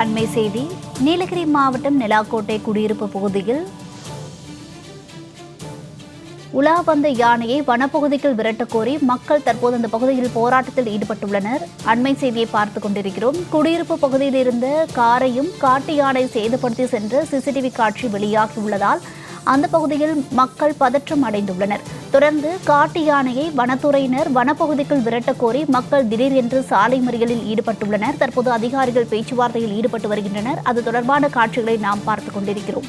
அண்மை செய்தி நீலகிரி மாவட்டம் நிலாக்கோட்டை குடியிருப்பு பகுதியில் உலா வந்த யானையை வனப்பகுதிக்குள் விரட்டக்கோரி மக்கள் தற்போது அந்த பகுதியில் போராட்டத்தில் ஈடுபட்டுள்ளனர். அண்மை செய்தியை பார்த்துக் கொண்டிருக்கிறோம். குடியிருப்பு பகுதியில் இருந்த காரையும் காட்டு யானை சேதப்படுத்தி சென்ற சிசிடிவி காட்சி வெளியாகியுள்ளதால் அந்த பகுதியில் மக்கள் பதற்றம் அடைந்துள்ளனர். தொடர்ந்து காட்டு யானையை வனத்துறையினர் வனப்பகுதிக்குள் விரட்டக் கோரி மக்கள் திடீர் என்று சாலை மறியலில் ஈடுபட்டுள்ளனர். தற்போது அதிகாரிகள் பேச்சுவார்த்தையில் ஈடுபட்டு வருகின்றனர். அது தொடர்பான காட்சிகளை நாம் பார்த்துக் கொண்டிருக்கிறோம்.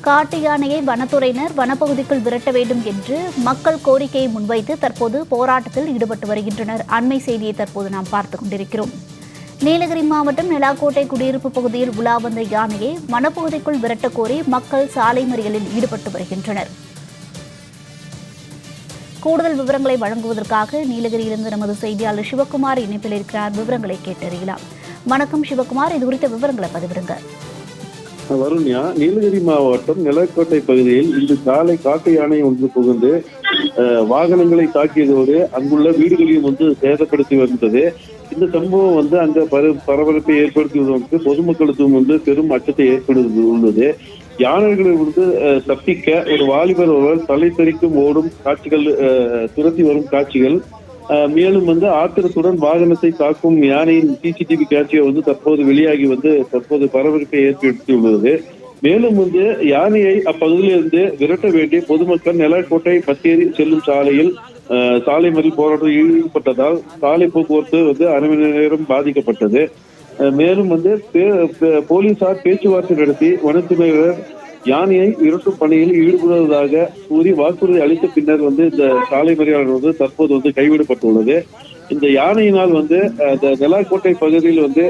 காட்டு யானையை வனத்துறையினர் வனப்பகுதிக்குள் விரட்ட வேண்டும் என்று மக்கள் கோரிக்கையை முன்வைத்து தற்போது போராட்டத்தில் ஈடுபட்டு வருகின்றனர். அண்மை செய்தியை தற்போது நாம் பார்த்துக் கொண்டிருக்கிறோம். நீலகிரி மாவட்டம் நிலாக்கோட்டை குடியிருப்பு பகுதியில் உலா வந்த யானையை வனப்பகுதிக்குள் விரட்டக்கோரி மக்கள் சாலை மறியலில் ஈடுபட்டு வருகின்றனர். கூடுதல் விவரங்களை வழங்குவதற்காக நீலகிரியிலிருந்து நமது செய்தியாளர் சிவகுமார் இணைப்பில் இருக்கிறார். விவரங்களை கேட்டறியலாம். வணக்கம் சிவகுமார். இது குறித்த விவரங்களை பதிவிடுங்க வருண்யா நீலகிரி மாவட்டம் நிலக்கோட்டை பகுதியில் இன்று காலை காட்டு யானை ஒன்று புகுந்து வாகனங்களை தாக்கியதோடு அங்குள்ள வீடுகளையும் வந்து சேதப்படுத்தி வந்தது. இந்த சம்பவம் வந்து அங்க பர பரபரப்பை வந்து பொதுமக்களுக்கும் வந்து பெரும் அச்சத்தை ஏற்படுத்தி உள்ளது. யானைகளை வந்து தப்பிக்க ஒரு வாலிபர் ஒருவர் தலை தெறிக்கும் ஓடும் காட்சிகள் துரத்தி வரும் காட்சிகள் மேலும் வந்து ஆத்திரத்துடன் வாகனத்தை தாக்கும் யானையின் சிசிடிவி காட்சியை வந்து தற்போது வெளியாகி வந்து தற்போது பரபரப்பை ஏற்படுத்தியுள்ளது. மேலும் வந்து யானையை அப்பகுதியிலிருந்து விரட்ட வேண்டிய பொதுமக்கள் நிலக்கோட்டை பத்தேரி செல்லும் சாலையில் சாலை மறியல் போராட்டம் ஈடுபட்டதால் சாலை போக்குவரத்து வந்து அரை மணி நேரம் பாதிக்கப்பட்டது. அஹ், மேலும் வந்து பே- போலீசார் பேச்சுவார்த்தை நடத்தி வனத்துறையினர் யானையை இரட்டும் பணியில் ஈடுபடுவதாக கூறி வாக்குறுதி அளித்த பின்னர் வந்து இந்த சாலை மறியாளர் வந்து தற்போது வந்து கைவிடப்பட்டுள்ளது. இந்த யானையினால் வந்து இந்த நெலாக்கோட்டை பகுதியில் வந்து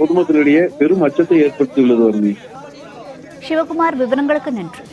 பொதுமக்களிடையே பெரும் அச்சத்தை ஏற்படுத்தியுள்ளது வர்ணி சிவகுமார் விவரங்களுக்கு நன்றி.